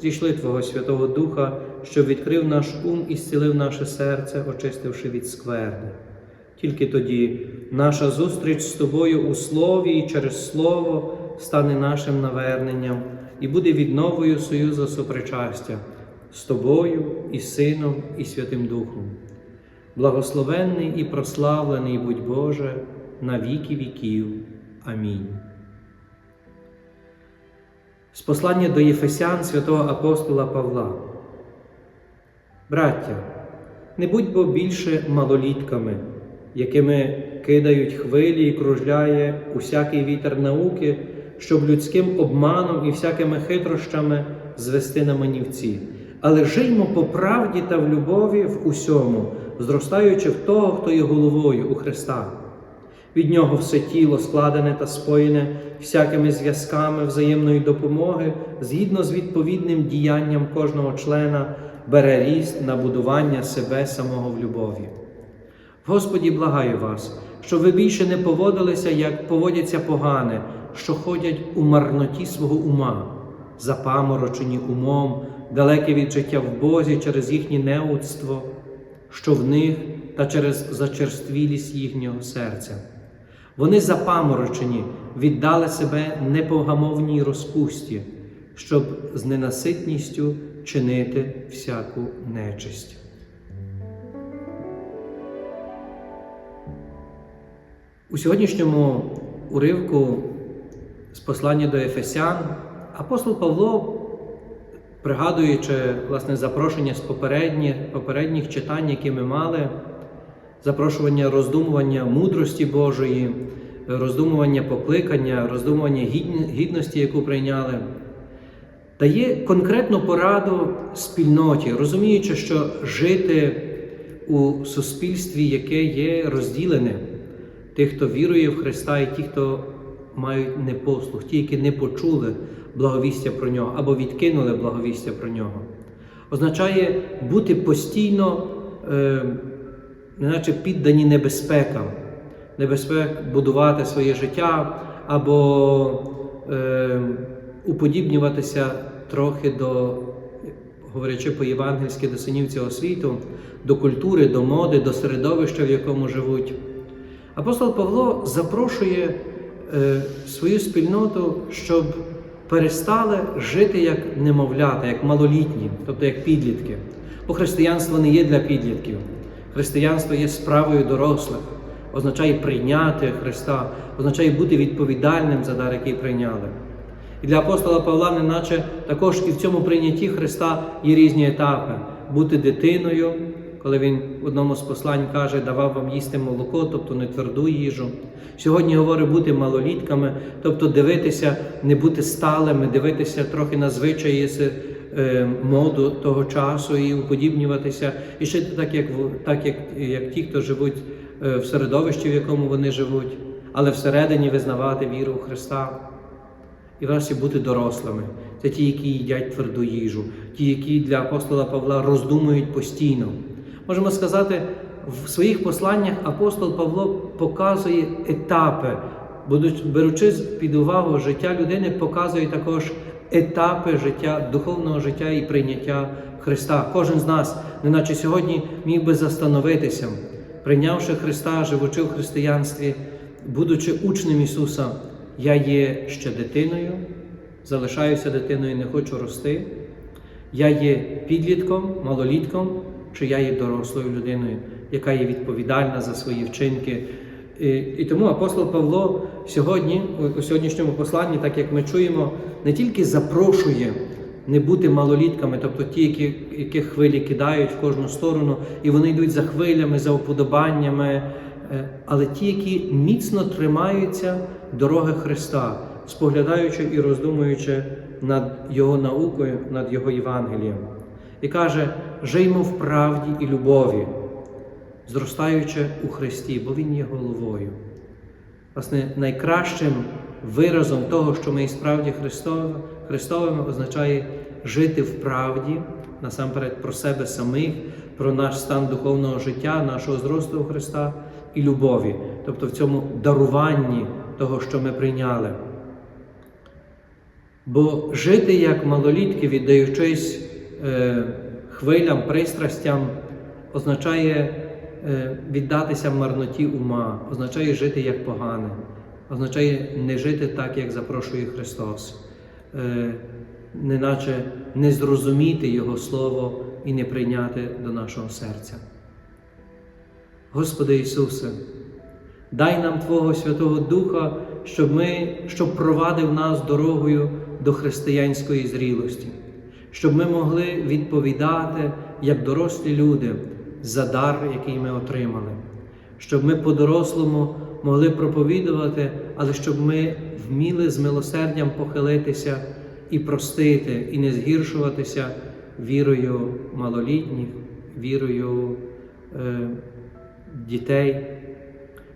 зійшли Твого Святого Духа, щоб відкрив наш ум і зцілив наше серце, очистивши від скверни. Тільки тоді наша зустріч з тобою у слові і через слово стане нашим наверненням і буде відновою союзу сопричастя з тобою і Сином, і Святим Духом. Благословенний і прославлений будь Боже на віки віків. Амінь. З послання до Єфесян святого апостола Павла. Браття, не будьмо більше малолітками, якими кидають хвилі і кружляє усякий вітер науки, щоб людським обманом і всякими хитрощами звести на манівці. Але жиймо по правді та в любові в усьому, зростаючи в того, хто є головою у Христа. Від нього все тіло складене та споєне всякими зв'язками взаємної допомоги, згідно з відповідним діянням кожного члена, бере ріст на будування себе самого в любові. Господі, благаю вас, щоб ви більше не поводилися, як поводяться погане, що ходять у марноті свого ума, запаморочені умом, далекі від життя в Бозі через їхнє неудство, що в них та через зачерствілість їхнього серця. Вони запаморочені, віддали себе непогамовній розпусті, щоб з ненаситністю чинити всяку нечисть. У сьогоднішньому уривку з послання до Ефесян апостол Павло, пригадуючи власне запрошення з попередніх, попередніх читань, які ми мали, запрошування роздумування мудрості Божої, роздумування покликання, роздумування гідності, яку прийняли, дає конкретну пораду спільноті, розуміючи, що жити у суспільстві, яке є розділене, тих, хто вірує в Христа, і ті, хто мають непослух, ті, які не почули благовістя про нього або відкинули благовістя про нього, означає бути постійно. Е, неначе піддані небезпекам, небезпек будувати своє життя або е, уподібнюватися трохи до, говорячи по-євангельськи, до синів цього світу, до культури, до моди, до середовища, в якому живуть. Апостол Павло запрошує е, свою спільноту, щоб перестали жити як немовлята, як малолітні, тобто як підлітки. Бо християнство не є для підлітків. Християнство є справою дорослих, означає прийняти Христа, означає бути відповідальним за дар, який прийняли. І для апостола Павла, неначе також і в цьому прийнятті Христа є різні етапи: бути дитиною, коли він в одному з послань каже, давав вам їсти молоко, тобто не тверду їжу. Сьогодні говорить бути малолітками, тобто дивитися, не бути сталими, дивитися трохи на звичаї моду того часу і уподібнюватися, і ще так, як так, як, як ті, хто живуть е, в середовищі, в якому вони живуть, але всередині визнавати віру у Христа. І врешті бути дорослими. Це ті, які їдять тверду їжу, ті, які для апостола Павла роздумують постійно. Можемо сказати, в своїх посланнях апостол Павло показує етапи, беручи під увагу життя людини, показує також етапи життя, духовного життя і прийняття Христа. Кожен з нас, неначе сьогодні, міг би застановитися, прийнявши Христа, живучи в християнстві, будучи учнем Ісуса, я є ще дитиною, залишаюся дитиною, не хочу рости. Я є підлітком, малолітком, чи я є дорослою людиною, яка є відповідальна за свої вчинки. І, і тому апостол Павло сьогодні, у сьогоднішньому посланні, так як ми чуємо, не тільки запрошує не бути малолітками, тобто ті, які, які хвилі кидають в кожну сторону, і вони йдуть за хвилями, за уподобаннями, е, але ті, які міцно тримаються дороги Христа, споглядаючи і роздумуючи над Його наукою, над Його Євангелієм. і каже: жиймо в правді і любові, зростаючи у Христі, бо Він є головою. Власне, найкращим виразом того, що ми і справді Христові, Христовими, означає жити в правді, насамперед про себе самих, про наш стан духовного життя, нашого зросту у Христа і любові, тобто в цьому даруванні того, що ми прийняли. Бо жити як малолітки, віддаючись е, хвилям, пристрастям, означає віддатися марноті ума, означає жити як погане, означає не жити так, як запрошує Христос, е, неначе не зрозуміти Його Слово і не прийняти до нашого серця. Господи Ісусе, дай нам Твого Святого Духа, щоб, ми, щоб провадив нас дорогою до християнської зрілості, щоб ми могли відповідати як дорослі люди за дар, який ми отримали, щоб ми по-дорослому могли проповідувати, але щоб ми вміли з милосердям похилитися і простити, і не згіршуватися вірою малолітніх, вірою е, дітей,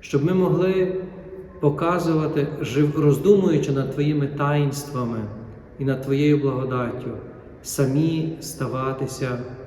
щоб ми могли показувати, роздумуючи над Твоїми таїнствами і над Твоєю благодаттю, самі ставатися